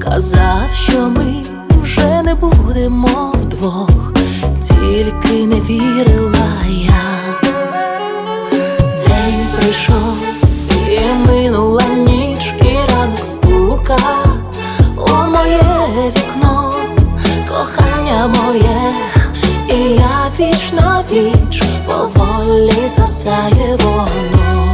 Казав, що ми вже не будемо вдвох, віч поволі засяє воно.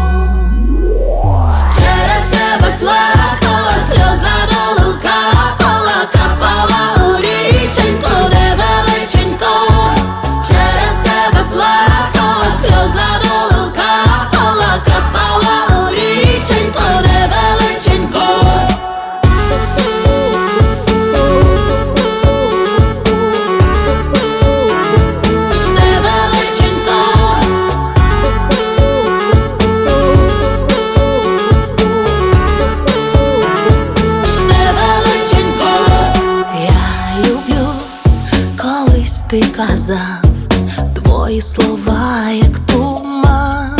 Ти казав твої слова, як туман.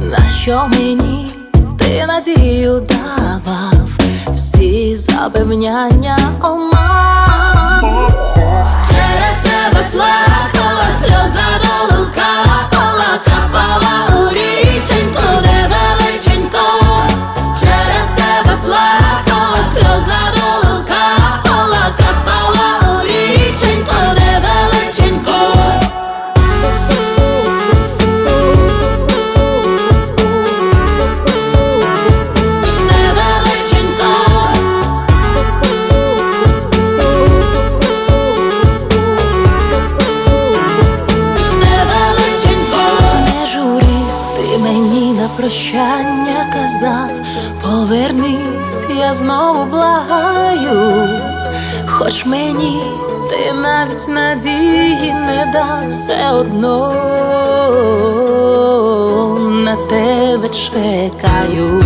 На що мені ти надію давав, всі запевняння оман. Прощання казав Повернись, я знову благаю, хоч мені ти навіть надії не дав все одно на тебе чекаю.